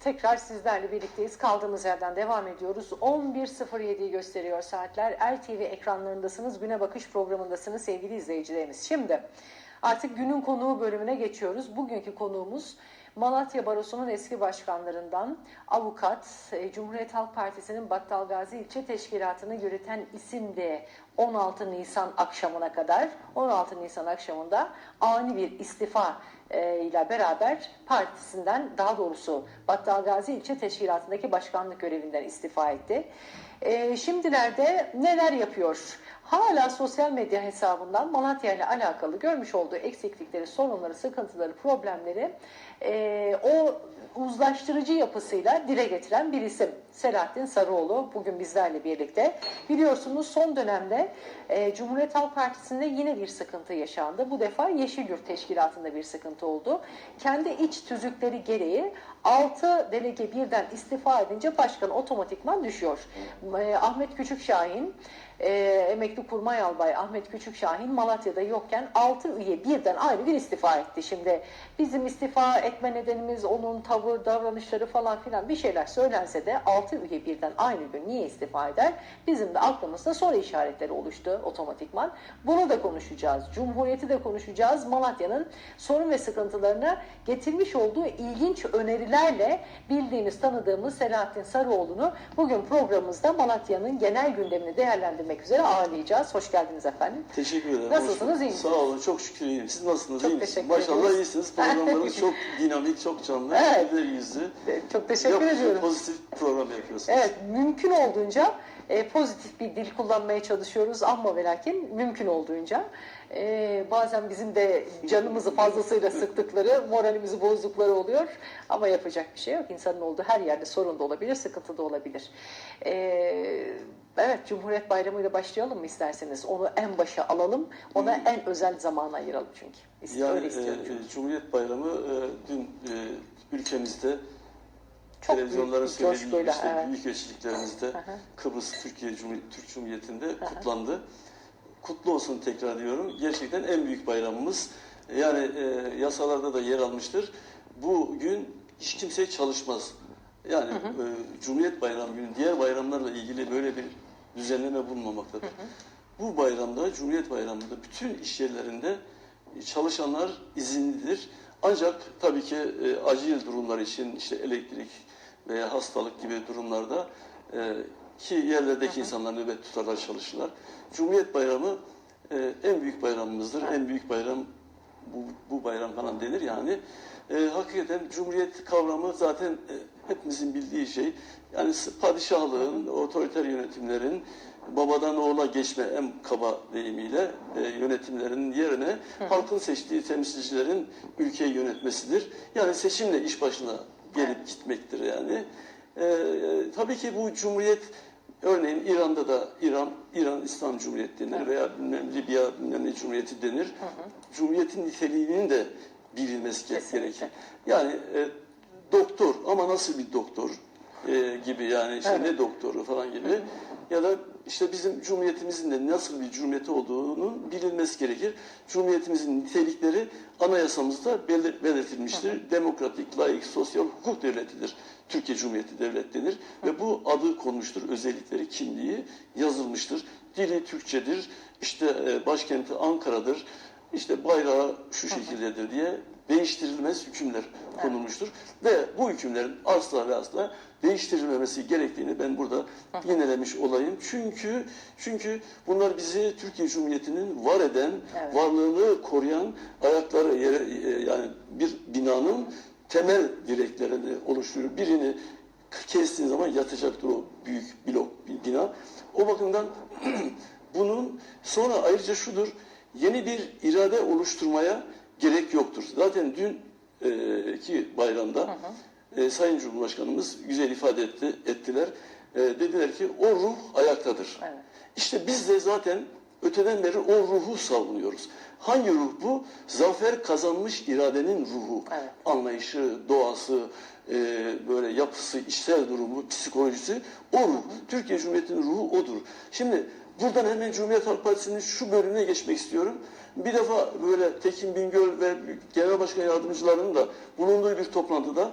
Tekrar sizlerle birlikteyiz. Kaldığımız yerden devam ediyoruz. 11.07'yi gösteriyor saatler. RTV ekranlarındasınız, Güne Bakış programındasınız sevgili izleyicilerimiz. Şimdi artık günün konuğu bölümüne geçiyoruz. Bugünkü konuğumuz Malatya Barosu'nun eski başkanlarından avukat, e, Cumhuriyet Halk Partisi'nin Battalgazi ilçe teşkilatını yürüten isimdi 16 Nisan akşamına kadar. 16 Nisan akşamında ani bir istifa ile beraber partisinden daha doğrusu Battalgazi ilçe teşkilatındaki başkanlık görevinden istifa etti. E, şimdilerde neler yapıyor? Hala sosyal medya hesabından Malatya ile alakalı görmüş olduğu eksiklikleri, sorunları, sıkıntıları, problemleri e, o uzlaştırıcı yapısıyla dile getiren bir isim. Selahattin Sarıoğlu bugün bizlerle birlikte. Biliyorsunuz son dönemde e, Cumhuriyet Halk Partisi'nde yine bir sıkıntı yaşandı. Bu defa Yeşilyurt Teşkilatı'nda bir sıkıntı oldu. Kendi iç tüzükleri gereği 6 delege birden istifa edince başkan otomatikman düşüyor. E, Ahmet Küçükşahin e, emekli kurmay albay Ahmet Küçükşahin Malatya'da yokken 6 üye birden ayrı bir istifa etti. Şimdi bizim istifa etme nedenimiz onun tavır, davranışları falan filan bir şeyler söylense de 6 üye birden aynı gün niye istifa eder? Bizim de aklımızda soru işaretleri oluştu otomatikman. Bunu da konuşacağız. Cumhuriyeti de konuşacağız. Malatya'nın sorun ve sıkıntılarını getirmiş olduğu ilginç önerilerle bildiğimiz, tanıdığımız Selahattin Sarıoğlu'nu bugün programımızda Malatya'nın genel gündemini değerlendirmek üzere ağırlayacağız. Hoş geldiniz efendim. Teşekkür ederim. Nasılsınız, iyi? Sağ olun. Çok şükür iyiyim. Siz nasılsınız? Çok iyi misiniz? teşekkür Maşallah ederiz. iyisiniz. Programlarınız çok dinamik, çok canlı. Evet. Güler yüzlü. Çok teşekkür Yapıcı, ediyorum. pozitif program yapıyorsunuz. Evet, mümkün olduğunca e, pozitif bir dil kullanmaya çalışıyoruz ama ve lakin mümkün olduğunca. E, bazen bizim de canımızı fazlasıyla sıktıkları, moralimizi bozdukları oluyor. Ama yapacak bir şey yok. İnsanın olduğu her yerde sorun da olabilir, sıkıntı da olabilir. E, evet, Cumhuriyet Bayramı ile başlayalım mı isterseniz? Onu en başa alalım, ona en özel zaman ayıralım çünkü. İst- Yani Öyle istiyorum e, çünkü. e, Cumhuriyet Bayramı e, dün e, ülkemizde Çok bir söylediği gibi işte evet. büyük elçiliklerimizde hı. Kıbrıs Türkiye Cumhuriyeti Türk Cumhuriyeti'nde kutlandı. Kutlu olsun tekrar diyorum. Gerçekten en büyük bayramımız. Yani e, yasalarda da yer almıştır. Bu gün hiç kimse çalışmaz. Yani e, Cumhuriyet Bayramı günü diğer bayramlarla ilgili böyle bir düzenleme bulunmamaktadır. Bu bayramda, Cumhuriyet Bayramı'nda bütün iş yerlerinde çalışanlar izinlidir. Ancak tabii ki e, acil durumlar için işte elektrik veya hastalık gibi durumlarda e, ki yerlerdeki insanlar nöbet tutarlar çalışırlar. Cumhuriyet Bayramı e, en büyük bayramımızdır. En büyük bayram bu, bu bayram falan denir yani. E, hakikaten Cumhuriyet kavramı zaten e, hepimizin bildiği şey. Yani padişahlığın, otoriter yönetimlerin babadan oğula geçme en kaba deyimiyle e, yönetimlerin yerine halkın seçtiği temsilcilerin ülkeyi yönetmesidir. Yani seçimle iş başına gelip gitmektir yani. E, e, tabii ki bu Cumhuriyet Örneğin İran'da da İran, İran İslam Cumhuriyeti denir veya bilmem Libya bilmem ne Cumhuriyeti denir. Cumhuriyetin niteliğinin de bilinmesi Kesinlikle. gerekir. Yani e, doktor ama nasıl bir doktor e, gibi yani işte Evet. ne doktoru falan gibi ya da işte bizim cumhuriyetimizin de nasıl bir cumhuriyeti olduğunun bilinmesi gerekir. Cumhuriyetimizin nitelikleri anayasamızda belir- belirtilmiştir. Demokratik, layık, sosyal hukuk devletidir. Türkiye Cumhuriyeti devlet denir ve bu adı konmuştur. Özellikleri, kimliği yazılmıştır. Dili Türkçedir. İşte e, başkenti Ankara'dır. İşte bayrağı şu şekildedir diye değiştirilmez hükümler konulmuştur. Ve bu hükümlerin asla ve asla değiştirilmemesi gerektiğini ben burada yinelemiş olayım. Çünkü çünkü bunlar bizi Türkiye Cumhuriyeti'nin var eden, Evet. varlığını koruyan ayakları yere e, yani bir binanın temel direklerini oluşturuyor. Birini kestiğin zaman yatacaktır o büyük blok bir bina. O bakımdan bunun sonra ayrıca şudur. Yeni bir irade oluşturmaya gerek yoktur. Zaten dün e, ki bayramda e, Sayın Cumhurbaşkanımız güzel ifade etti, ettiler. E, dediler ki o ruh ayaktadır. Evet. İşte biz de zaten öteden beri o ruhu savunuyoruz. Hangi ruh bu? Zafer kazanmış iradenin ruhu. Evet. Anlayışı, doğası, e, böyle yapısı, içsel durumu, psikolojisi o ruh. Türkiye Cumhuriyeti'nin ruhu odur. Şimdi buradan hemen Cumhuriyet Halk Partisi'nin şu bölümüne geçmek istiyorum. Bir defa böyle Tekin Bingöl ve Genel Başkan Yardımcılarının da bulunduğu bir toplantıda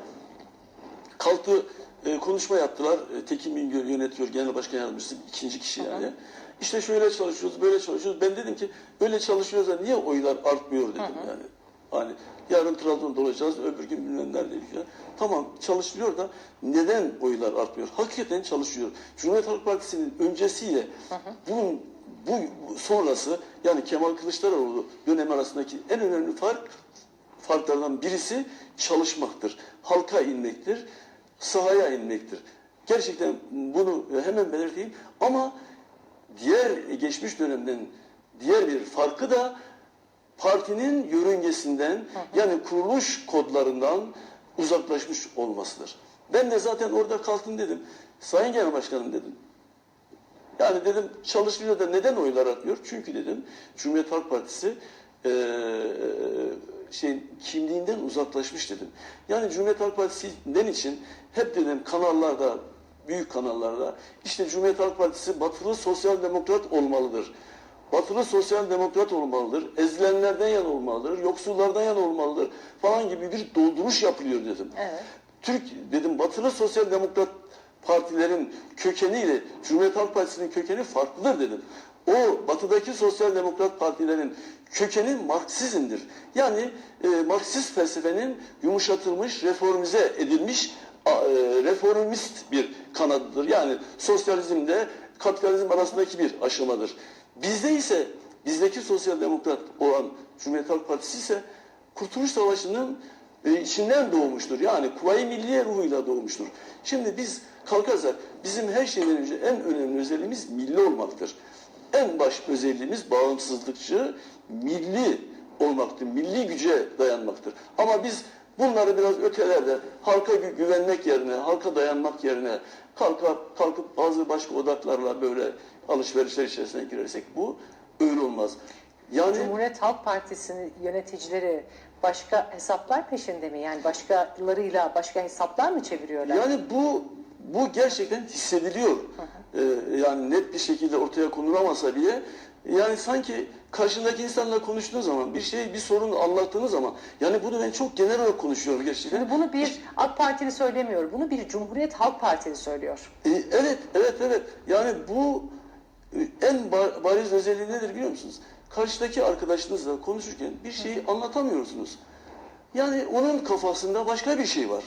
kalktı e, konuşma yaptılar. E, Tekin Bingöl yönetiyor genel başkan yardımcısı ikinci kişi yani. İşte şöyle çalışıyoruz, böyle çalışıyoruz. Ben dedim ki böyle çalışıyoruz da niye oylar artmıyor dedim yani. Hani yarın Trabzon'da olacağız, öbür gün bilmem neredeydik ya. Tamam çalışılıyor da neden oylar artmıyor? Hakikaten çalışıyor. Cumhuriyet Halk Partisi'nin öncesiyle bunun bu sonrası yani Kemal Kılıçdaroğlu dönemi arasındaki en önemli fark farklardan birisi çalışmaktır. Halka inmektir, sahaya inmektir. Gerçekten bunu hemen belirteyim ama diğer geçmiş dönemden diğer bir farkı da partinin yörüngesinden yani kuruluş kodlarından uzaklaşmış olmasıdır. Ben de zaten orada kalktım dedim. Sayın Genel Başkanım dedim. Yani dedim çalışmıyor da neden oylar atmıyor? Çünkü dedim Cumhuriyet Halk Partisi eee şey kimliğinden uzaklaşmış dedim. Yani Cumhuriyet Halk Partisi'nden için hep dedim kanallarda, büyük kanallarda işte Cumhuriyet Halk Partisi batılı sosyal demokrat olmalıdır. Batılı sosyal demokrat olmalıdır. Ezilenlerden yan olmalıdır. Yoksullardan yan olmalıdır. Falan gibi bir dolduruş yapılıyor dedim. Evet. Türk dedim batılı sosyal demokrat partilerin kökeniyle Cumhuriyet Halk Partisi'nin kökeni farklıdır dedim. O batıdaki sosyal demokrat partilerin kökeni Marksizmdir. Yani e, Marksist felsefenin yumuşatılmış, reformize edilmiş e, reformist bir kanadıdır. Yani sosyalizmde kapitalizm arasındaki bir aşamadır. Bizde ise bizdeki sosyal demokrat olan Cumhuriyet Halk Partisi ise Kurtuluş Savaşı'nın e, içinden doğmuştur. Yani Kuvayi Milliye ruhuyla doğmuştur. Şimdi biz kalkarsak bizim her şeyden önce en önemli özelliğimiz milli olmaktır. En baş özelliğimiz bağımsızlıkçı, milli olmaktır. Milli güce dayanmaktır. Ama biz bunları biraz ötelerde halka gü- güvenmek yerine, halka dayanmak yerine kalkıp, kalkıp bazı başka odaklarla böyle alışverişler içerisine girersek bu öyle olmaz. Yani Cumhuriyet Halk Partisi'nin yöneticileri başka hesaplar peşinde mi? Yani başkalarıyla başka hesaplar mı çeviriyorlar? Yani bu bu gerçekten hissediliyor. Ee, yani net bir şekilde ortaya konulamasa bile yani sanki karşındaki insanla konuştuğun zaman bir şey bir sorun anlattığınız zaman yani bunu ben çok genel olarak konuşuyorum gerçekten. Şimdi bunu bir AK Partili söylemiyor. Bunu bir Cumhuriyet Halk Partili söylüyor. E, evet, evet, evet. Yani bu e, en ba- bariz özelliği nedir biliyor musunuz? Karşıdaki arkadaşınızla konuşurken bir şeyi anlatamıyorsunuz. Yani onun kafasında başka bir şey var.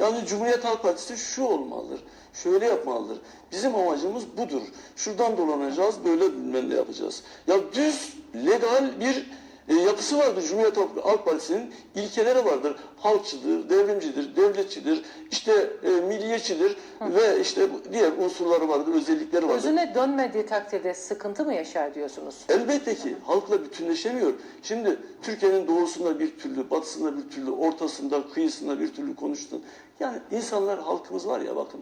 Yani Cumhuriyet Halk Partisi şu olmalıdır, şöyle yapmalıdır. Bizim amacımız budur. Şuradan dolanacağız, böyle bilmem ne yapacağız. Ya düz, legal bir e, yapısı vardır Cumhuriyet Halk, Partisi'nin. ilkeleri vardır. Halkçıdır, devrimcidir, devletçidir, işte e, milliyetçidir ve işte diğer unsurları vardır, özellikleri vardır. Özüne dönmediği takdirde sıkıntı mı yaşar diyorsunuz? Elbette ki halkla bütünleşemiyor. Şimdi Türkiye'nin doğusunda bir türlü, batısında bir türlü, ortasında, kıyısında bir türlü konuştun. Yani insanlar, halkımız var ya bakın.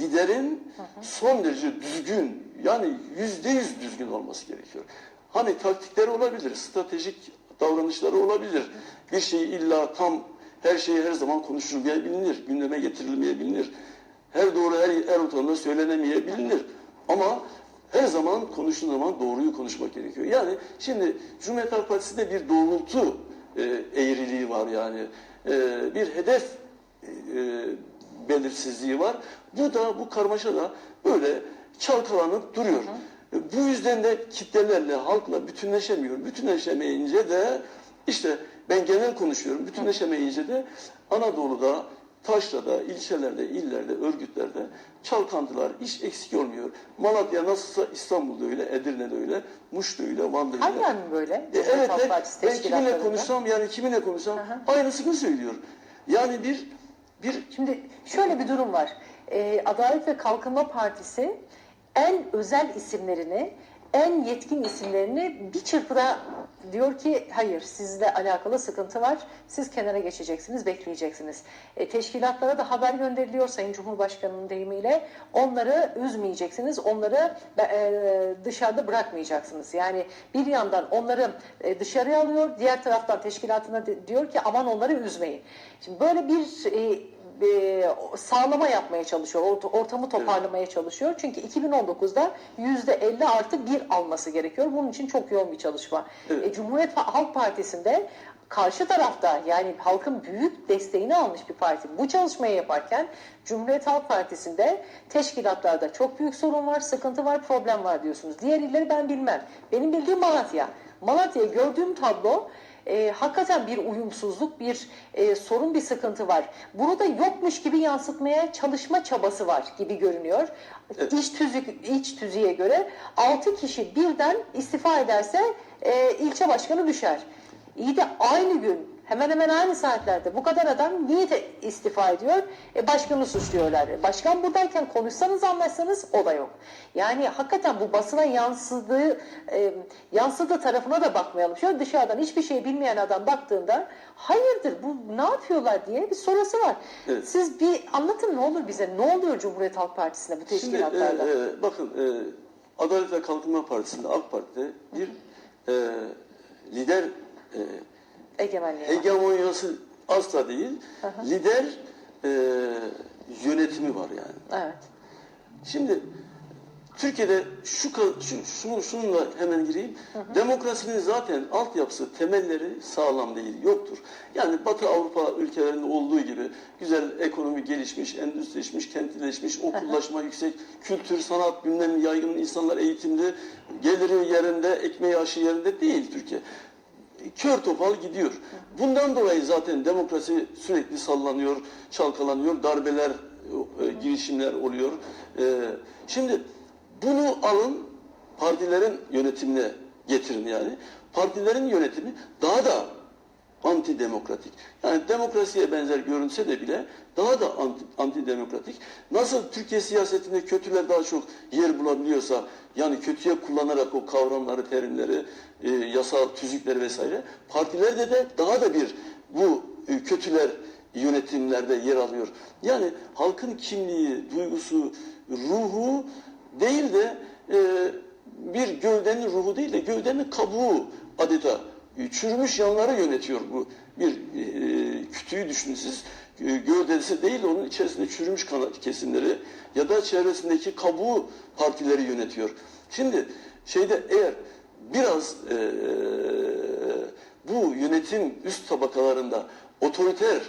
Liderin son derece düzgün, yani yüzde yüz düzgün olması gerekiyor. Hani taktikleri olabilir, stratejik davranışları olabilir. Bir şeyi illa tam, her şeyi her zaman konuşulmayabilir, gündeme getirilmeyebilir. Her doğru, her, her ortamda söylenemeyebilir. Ama her zaman konuştuğun zaman doğruyu konuşmak gerekiyor. Yani şimdi Cumhuriyet Halk Partisi'nde bir doğrultu e, eğriliği var yani. E, bir hedef e, belirsizliği var. Bu da bu karmaşa da böyle çalkalanıp duruyor. E, Bu yüzden de kitlelerle, halkla bütünleşemiyor. Bütünleşemeyince de işte ben genel konuşuyorum. Bütünleşemeyince de Anadolu'da, Taşra'da, ilçelerde, illerde, örgütlerde çalkantılar, iş eksik olmuyor. Malatya nasılsa İstanbul'da öyle, Edirne'de öyle, Muş'ta öyle, Van'da öyle. Hala mi böyle? E, evet, ben kiminle konuşsam yani kiminle konuşsam Aha. aynısını söylüyor. Yani bir bir Şimdi şöyle bir durum var. Ee, Adalet ve Kalkınma Partisi en özel isimlerini, en yetkin isimlerini bir çırpıda diyor ki hayır sizle alakalı sıkıntı var. Siz kenara geçeceksiniz, bekleyeceksiniz. E, teşkilatlara da haber gönderiliyor Sayın Cumhurbaşkanı'nın deyimiyle. Onları üzmeyeceksiniz, onları e, dışarıda bırakmayacaksınız. Yani bir yandan onları e, dışarıya alıyor, diğer taraftan teşkilatına diyor ki aman onları üzmeyin. Şimdi böyle bir e, e, sağlama yapmaya çalışıyor, ort- ortamı toparlamaya çalışıyor. Çünkü 2019'da yüzde 50 artı bir alması gerekiyor. Bunun için çok yoğun bir çalışma. Evet. E, Cumhuriyet Halk Partisi'nde karşı tarafta yani halkın büyük desteğini almış bir parti. Bu çalışmayı yaparken Cumhuriyet Halk Partisi'nde teşkilatlarda çok büyük sorun var, sıkıntı var, problem var diyorsunuz. Diğer illeri ben bilmem. Benim bildiğim Malatya. Malatya'yı gördüğüm tablo e, hakikaten bir uyumsuzluk, bir e, sorun, bir sıkıntı var. Bunu da yokmuş gibi yansıtmaya çalışma çabası var gibi görünüyor. İç, tüzük, iç tüzüğe göre 6 kişi birden istifa ederse e, ilçe başkanı düşer. İyi de aynı gün hemen hemen aynı saatlerde bu kadar adam niye de istifa ediyor? E, başkanı suçluyorlar. Başkan buradayken konuşsanız anlaşsanız o da yok. Yani hakikaten bu basına yansıdığı e, yansıdığı tarafına da bakmayalım. Şöyle dışarıdan hiçbir şey bilmeyen adam baktığında hayırdır bu ne yapıyorlar diye bir sorusu var. Evet. Siz bir anlatın ne olur bize ne oluyor Cumhuriyet Halk Partisi'nde bu Şimdi e, teşkilatlarda? e, bakın e, Adalet ve Kalkınma Partisi'nde AK Parti'de bir e, lider e, Egemenliği hegemonyası asla değil, lider e, yönetimi var yani. Evet. Şimdi Türkiye'de şu, şu şunu şununla hemen gireyim. Demokrasinin zaten altyapısı, temelleri sağlam değil, yoktur. Yani Batı Avrupa ülkelerinde olduğu gibi güzel ekonomi gelişmiş, endüstrileşmiş, kentleşmiş, okullaşma yüksek, kültür, sanat bilmem yaygın insanlar eğitimli, geliri yerinde, ekmeği aşı yerinde değil Türkiye kör topal gidiyor. Bundan dolayı zaten demokrasi sürekli sallanıyor, çalkalanıyor, darbeler, e, girişimler oluyor. E, şimdi bunu alın partilerin yönetimine getirin yani. Partilerin yönetimi daha da antidemokratik. Yani demokrasiye benzer görünse de bile daha da anti, antidemokratik. Nasıl Türkiye siyasetinde kötüler daha çok yer bulabiliyorsa yani kötüye kullanarak o kavramları, terimleri, e, yasal tüzükleri vesaire partilerde de daha da bir bu e, kötüler yönetimlerde yer alıyor. Yani halkın kimliği, duygusu, ruhu değil de e, bir gövdenin ruhu değil de gövdenin kabuğu adeta çürümüş yanları yönetiyor bu. Bir e, kütüğü düşünün. E, gövdesi değil onun içerisinde çürümüş kana- kesimleri ya da çevresindeki kabuğu partileri yönetiyor. Şimdi şeyde eğer biraz e, bu yönetim üst tabakalarında otoriter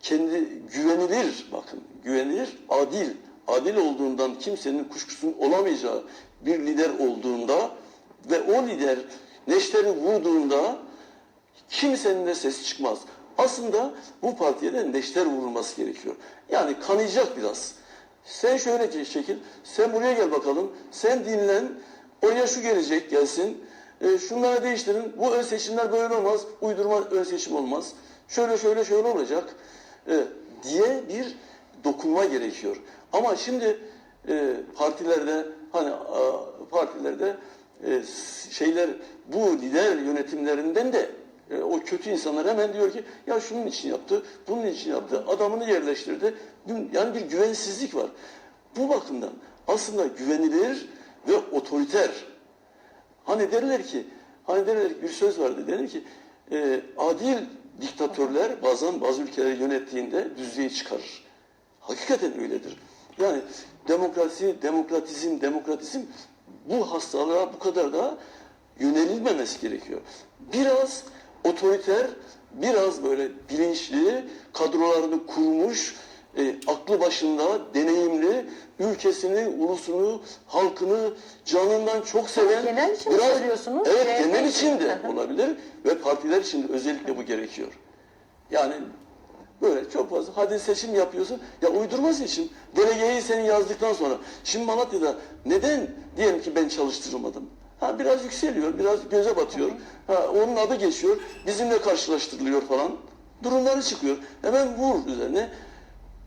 kendi güvenilir bakın güvenilir adil adil olduğundan kimsenin kuşkusunun olamayacağı bir lider olduğunda ve o lider neşteri vurduğunda kimsenin de sesi çıkmaz. Aslında bu partiye de neşter vurulması gerekiyor. Yani kanayacak biraz. Sen şöyle çekil, sen buraya gel bakalım, sen dinlen, oraya şu gelecek gelsin, e, şunları değiştirin, bu ön seçimler böyle olmaz, uydurma ön seçim olmaz, şöyle şöyle şöyle olacak e, diye bir dokunma gerekiyor. Ama şimdi e, partilerde hani a, partilerde e, şeyler bu lider yönetimlerinden de e, o kötü insanlar hemen diyor ki ya şunun için yaptı, bunun için yaptı, adamını yerleştirdi. Yani bir güvensizlik var. Bu bakımdan aslında güvenilir ve otoriter. Hani derler ki, hani derler ki bir söz vardı denir ki e, adil diktatörler bazen bazı ülkeleri yönettiğinde düzlüğe çıkarır. Hakikaten öyledir. Yani demokrasi, demokratizm, demokratizm bu hastalığa bu kadar da yönelilmemesi gerekiyor. Biraz otoriter, biraz böyle bilinçli, kadrolarını kurmuş, e, aklı başında, deneyimli, ülkesini, ulusunu, halkını canından çok seven... genel için mi söylüyorsunuz? Evet, genel için. de olabilir ve partiler için de özellikle bu gerekiyor. Yani böyle çok fazla hadi seçim yapıyorsun. Ya uydurma seçim. Delegeyi senin yazdıktan sonra. Şimdi Malatya'da neden diyelim ki ben çalıştırılmadım? Ha biraz yükseliyor, biraz göze batıyor. Ha onun adı geçiyor. Bizimle karşılaştırılıyor falan. Durumları çıkıyor. Hemen vur üzerine.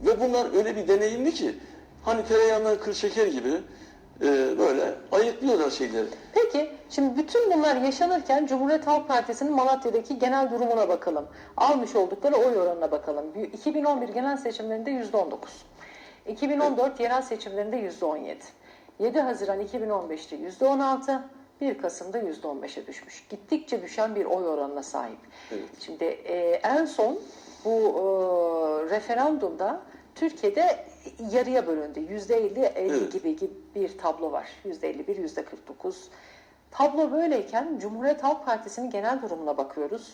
Ve bunlar öyle bir deneyimli ki hani tereyağından kır şeker gibi e, böyle ayıklıyorlar şeyleri. Peki şimdi bütün bunlar yaşanırken Cumhuriyet Halk Partisi'nin Malatya'daki genel durumuna bakalım. Almış oldukları oy oranına bakalım. 2011 genel seçimlerinde %19. 2014 yerel seçimlerinde %17. 7 Haziran 2015'te %16. 1 Kasım'da %15'e düşmüş. Gittikçe düşen bir oy oranına sahip. Evet. Şimdi e, en son bu e, referandumda Türkiye'de yarıya bölündü. Yüzde 50, 50 Evet. gibi, bir tablo var. Yüzde 51, yüzde 49. Tablo böyleyken Cumhuriyet Halk Partisi'nin genel durumuna bakıyoruz.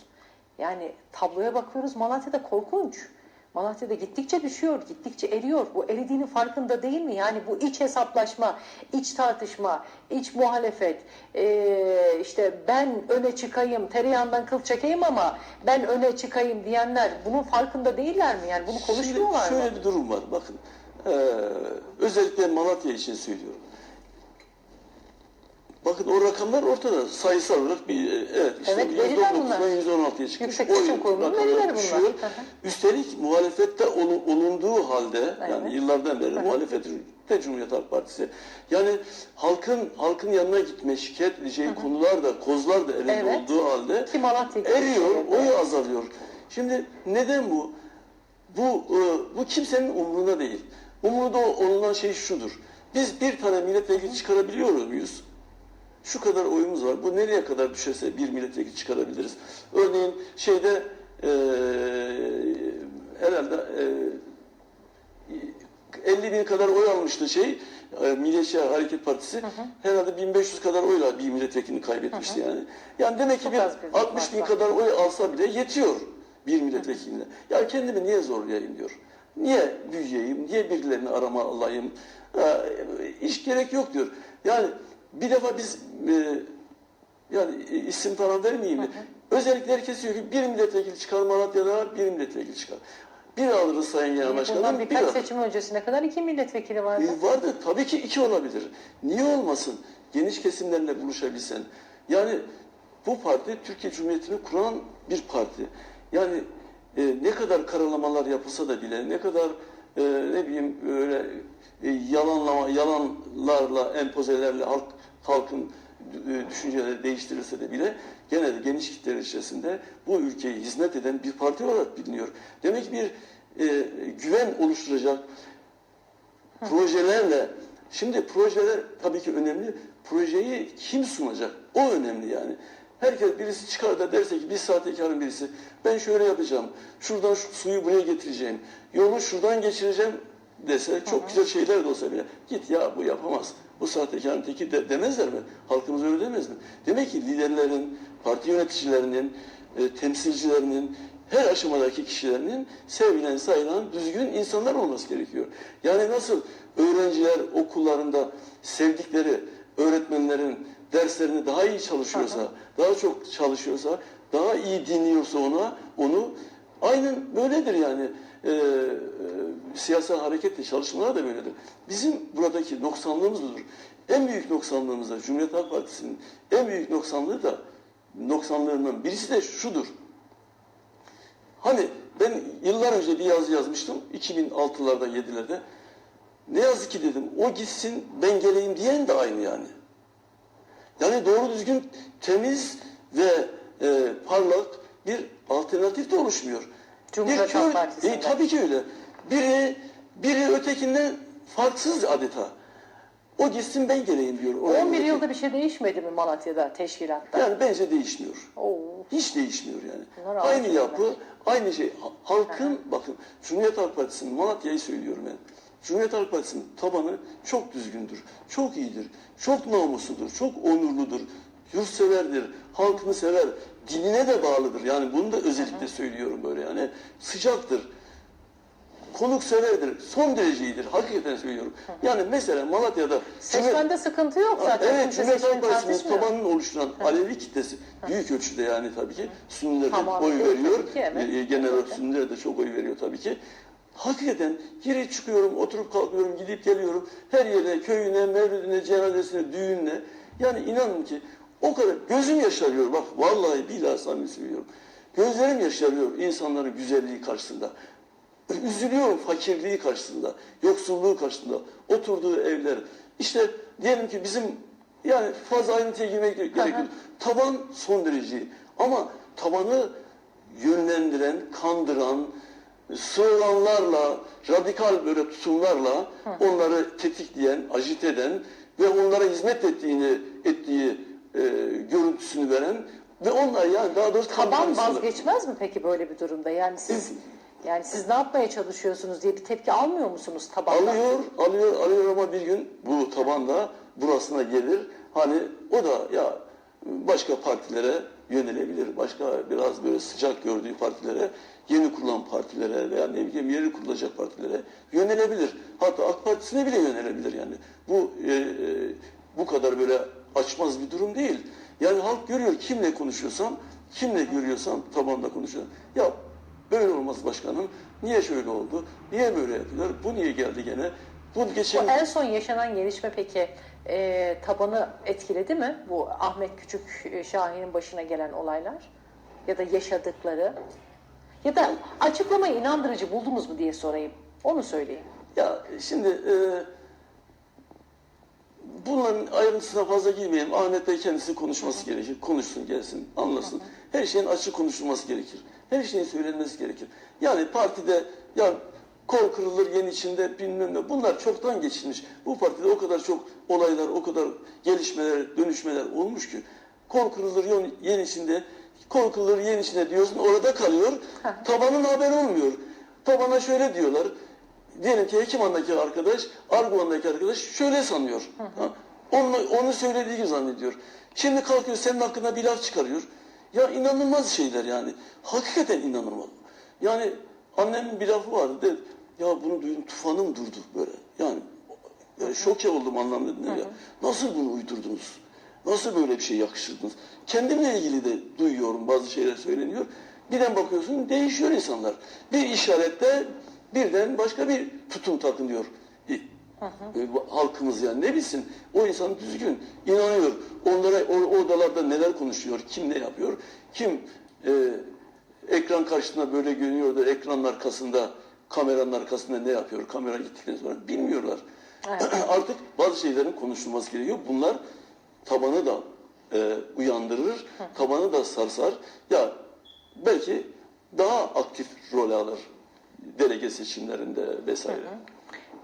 Yani tabloya bakıyoruz Malatya'da korkunç. Malatya'da gittikçe düşüyor, gittikçe eriyor. Bu eridiğinin farkında değil mi? Yani bu iç hesaplaşma, iç tartışma, iç muhalefet, ee, işte ben öne çıkayım, tereyağından kıl çekeyim ama ben öne çıkayım diyenler bunun farkında değiller mi? Yani bunu konuşmuyorlar Şimdi mı? şöyle bir durum var. Bakın eee, özellikle Malatya için söylüyorum. Bakın o rakamlar ortada. Sayısal olarak bir e, evet işte Evet, veriler bunlar. %19'dan %16'ya çıkmış. Yüksek Seçim rakamlar verileri bunlar. Hı hı. Üstelik muhalefette olu- olunduğu halde yani Evet. yıllardan beri muhalefet de Cumhuriyet Halk Partisi. Yani halkın halkın yanına gitme, şikayet edeceği konular da, kozlar da elinde Evet. olduğu halde Ki eriyor, oyu azalıyor. Şimdi neden bu? Bu e, bu kimsenin umrunda değil. Umrunda olunan şey şudur. Biz bir tane milletvekili çıkarabiliyor muyuz? Şu kadar oyumuz var. Bu nereye kadar düşerse bir milletvekili çıkarabiliriz. Örneğin şeyde e, herhalde e, 50 bin kadar oy almıştı şey Milliyetçi Hareket Partisi herhalde 1500 kadar oyla bir milletvekilini kaybetmişti yani. Yani demek ki Çok bir az bir 60 bin kadar oy alsa bile yetiyor bir milletvekiline. Ya kendimi niye zorlayayım diyor. Niye büyüyeyim, niye birilerini arama alayım, iş gerek yok diyor. Yani bir defa biz e, yani isim falan vermeyeyim mi? Özellikle herkes diyor ki bir milletvekili çıkar Malatya'da var, bir milletvekili çıkar. Bir alırız Sayın Genel Bundan Başkanım, bir birkaç alır. seçim öncesine kadar iki milletvekili vardı. E, vardı. Tabii ki iki olabilir. Niye olmasın? Geniş kesimlerle buluşabilsen. Yani bu parti Türkiye Cumhuriyeti'ni kuran bir parti. Yani e, ne kadar karalamalar yapılsa da bile, ne kadar e, ne bileyim öyle e, yalanlama, yalanlarla, empozelerle halk, halkın e, düşünceleri değiştirilse de bile gene de geniş kitleler içerisinde bu ülkeye hizmet eden bir parti olarak biliniyor. Demek bir e, güven oluşturacak, projelerle şimdi projeler tabii ki önemli. Projeyi kim sunacak? O önemli yani. Herkes birisi çıkar da derse ki bir sahtekarın birisi ben şöyle yapacağım. Şuradan şu suyu buraya getireceğim. Yolu şuradan geçireceğim dese çok güzel şeyler de olsa bile git ya bu yapamaz. Bu sahtekarın teki de, demezler mi? Halkımız öyle demez mi? Demek ki liderlerin, parti yöneticilerinin, e, temsilcilerinin, her aşamadaki kişilerinin sevilen, sayılan, düzgün insanlar olması gerekiyor. Yani nasıl öğrenciler okullarında sevdikleri öğretmenlerin derslerini daha iyi çalışıyorsa, daha çok çalışıyorsa, daha iyi dinliyorsa ona, onu aynen böyledir yani. Ee, e, siyasal hareketli çalışmalar da böyledir. Bizim buradaki noksanlığımız budur. En büyük noksanlığımız da Cumhuriyet Halk Partisi'nin en büyük noksanlığı da noksanlığından birisi de şudur. Hani ben yıllar önce bir yazı yazmıştım 2006'larda 7'lerde. Ne yazık ki dedim o gitsin ben geleyim diyen de aynı yani. Yani doğru düzgün temiz ve e, parlak bir alternatif de oluşmuyor. Cumhuriyet Halk Partisi'nde. E, tabii ki öyle. Biri, biri ötekinden farksız adeta. O gitsin ben geleyim diyor. O 11 öteki. yılda bir şey değişmedi mi Malatya'da teşkilatta? Yani bence değişmiyor. Oo. Hiç değişmiyor yani. Bunlar aynı yapı, şeyler. aynı şey. Ha- Halkın, bakın Cumhuriyet Halk Partisi'nin, Malatya'yı söylüyorum ben. Cumhuriyet Halk Partisi'nin tabanı çok düzgündür, çok iyidir, çok namusludur, çok onurludur, yurtseverdir, halkını sever, dinine de bağlıdır. Yani bunu da özellikle söylüyorum böyle yani. Sıcaktır, konukseverdir, son derece iyidir. Hakikaten söylüyorum. Yani mesela Malatya'da... Seçmende sıkıntı yok zaten. Evet, Cumhuriyet Halk Partisi'nin tabanını oluşturan Alevi kitlesi büyük ölçüde yani tabii ki Sünniler de Tamam, oy veriyor. Genel olarak Sünniler de çok oy veriyor tabii ki. Hakikaten geri çıkıyorum, oturup kalkıyorum, gidip geliyorum. Her yere, köyüne, mevlidine, cenazesine, düğününe. Yani inanın ki o kadar gözüm yaşarıyor. Bak vallahi billahi samimi söylüyorum. Gözlerim yaşarıyor insanların güzelliği karşısında. Üzülüyorum fakirliği karşısında, yoksulluğu karşısında, oturduğu evler. İşte diyelim ki bizim yani fazla ayrıntıya girmek gerek yok. Taban son derece. Ama tabanı yönlendiren, kandıran, sloganlarla, radikal böyle tutumlarla onları tetikleyen, ajit eden ve onlara hizmet ettiğini ettiği e, görüntüsünü veren ve onlar yani daha doğrusu Taban vazgeçmez mi peki böyle bir durumda? Yani siz yani siz ne yapmaya çalışıyorsunuz diye bir tepki almıyor musunuz tabandan? Alıyor, alıyor, alıyor ama bir gün bu taban da burasına gelir. Hani o da ya başka partilere yönelebilir. Başka biraz böyle sıcak gördüğü partilere, yeni kurulan partilere veya ne bileyim yeni kurulacak partilere yönelebilir. Hatta AK Partisi'ne bile yönelebilir yani. Bu e, e, bu kadar böyle açmaz bir durum değil. Yani halk görüyor kimle konuşuyorsam, kimle görüyorsam tabanda konuşuyorum. Ya böyle olmaz başkanım. Niye şöyle oldu? Niye böyle yapıyorlar? Bu niye geldi gene? Bu geçen Bu en son yaşanan gelişme peki e, tabanı etkiledi mi? Bu Ahmet Küçük e, Şahin'in başına gelen olaylar ya da yaşadıkları ya da açıklamayı inandırıcı buldunuz mu diye sorayım. Onu söyleyeyim. Ya şimdi e, bunların ayrıntısına fazla girmeyelim. Ahmet Bey kendisi konuşması gerekir. Konuşsun gelsin, anlasın. Her şeyin açık konuşulması gerekir. Her şeyin söylenmesi gerekir. Yani partide ya kol kırılır yen içinde bilmem ne. Bunlar çoktan geçilmiş. Bu partide o kadar çok olaylar, o kadar gelişmeler, dönüşmeler olmuş ki kol kırılır yen- içinde kol kırılır yen içinde diyorsun orada kalıyor. Tabanın haber olmuyor. Tabana şöyle diyorlar. Diyelim ki Hekiman'daki arkadaş, Arguvan'daki arkadaş şöyle sanıyor. Ha? Onu, onu söylediği gibi zannediyor. Şimdi kalkıyor senin hakkında bir laf çıkarıyor. Ya inanılmaz şeyler yani. Hakikaten inanılmaz. Yani annemin bir lafı vardı. Dedi, ya bunu duydum tufanım durdu böyle. Yani, yani şoke oldum anlamda. Ya. Nasıl bunu uydurdunuz? Nasıl böyle bir şey yakıştırdınız? Kendimle ilgili de duyuyorum bazı şeyler söyleniyor. Birden bakıyorsun değişiyor insanlar. Bir işarette birden başka bir tutum takınıyor. E, e, bu halkımız yani ne bilsin o insan düzgün inanıyor onlara o odalarda neler konuşuyor kim ne yapıyor kim e, ekran karşısında böyle görünüyor da ekranın arkasında kameranın arkasında ne yapıyor kamera gittikten sonra bilmiyorlar. Artık bazı şeylerin konuşulması gerekiyor. Bunlar tabanı da e, uyandırır tabanı da sarsar. Ya belki daha aktif rol alır delege seçimlerinde vesaire.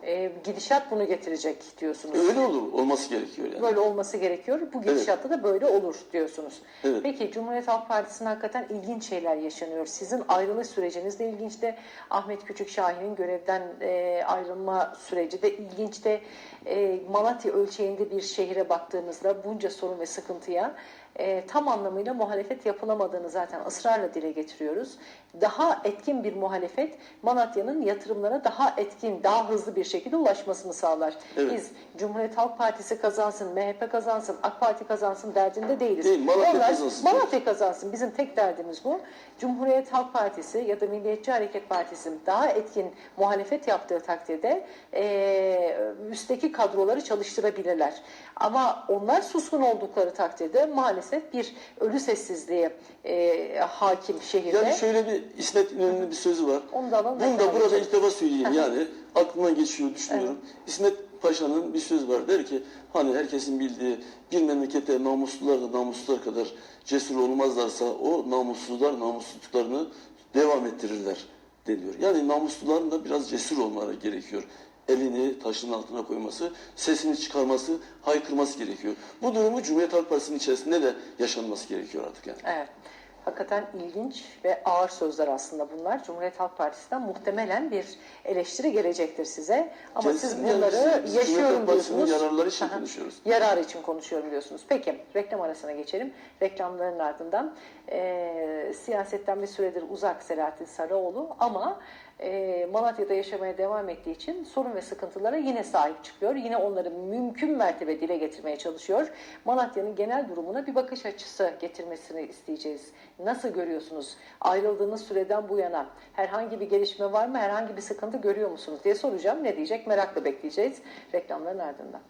E, gidişat bunu getirecek diyorsunuz. Öyle olur, olması gerekiyor yani. Böyle olması gerekiyor. Bu gidişatta da böyle olur diyorsunuz. Evet. Peki Cumhuriyet Halk Partisi'nin hakikaten ilginç şeyler yaşanıyor. Sizin ayrılış süreciniz de ilginç de Ahmet Küçük Şahin'in görevden e, ayrılma süreci de ilginç de e, Malatya ölçeğinde bir şehire baktığımızda bunca sorun ve sıkıntıya e, tam anlamıyla muhalefet yapılamadığını zaten ısrarla dile getiriyoruz. Daha etkin bir muhalefet Malatya'nın yatırımlara daha etkin, daha hızlı bir şekilde ulaşmasını sağlar. Evet. Biz Cumhuriyet Halk Partisi kazansın, MHP kazansın, AK Parti kazansın derdinde değiliz. Değil, Malatya Onlar, kazansın. Malatya kazansın. Bizim tek derdimiz bu. Cumhuriyet Halk Partisi ya da Milliyetçi Hareket Partisi daha etkin muhalefet yaptığı takdirde eee üstteki kadroları çalıştırabilirler. Ama onlar suskun oldukları takdirde maalesef bir ölü sessizliğe eee, hakim şehirde. Yani şöyle bir İsmet İnönü'nün bir sözü var. Onu da alalım, Bunu da burada ilk defa söyleyeyim yani. Aklıma geçiyor, düşünüyorum. İsmet Paşa'nın bir söz var. Der ki hani herkesin bildiği bir memlekette namuslular da namuslular kadar cesur olmazlarsa o namussuzlar namussuzluklarını devam ettirirler deniyor. Yani namusluların da biraz cesur olmaları gerekiyor. Elini taşın altına koyması, sesini çıkarması, haykırması gerekiyor. Bu durumu Cumhuriyet Halk Partisi'nin içerisinde de yaşanması gerekiyor artık yani. Evet. Hakikaten ilginç ve ağır sözler aslında bunlar. Cumhuriyet Halk Partisi'nden muhtemelen bir eleştiri gelecektir size. Ama Gelsin, siz bunları biz yaşıyorum diyorsunuz. yararları için Aha. konuşuyoruz. Yararı için konuşuyorum diyorsunuz. Peki reklam arasına geçelim. Reklamların ardından eee, siyasetten bir süredir uzak Selahattin Sarıoğlu ama eee, Malatya'da yaşamaya devam ettiği için sorun ve sıkıntılara yine sahip çıkıyor. Yine onları mümkün mertebe dile getirmeye çalışıyor. Malatya'nın genel durumuna bir bakış açısı getirmesini isteyeceğiz. Nasıl görüyorsunuz? Ayrıldığınız süreden bu yana herhangi bir gelişme var mı? Herhangi bir sıkıntı görüyor musunuz diye soracağım. Ne diyecek? Merakla bekleyeceğiz reklamların ardından.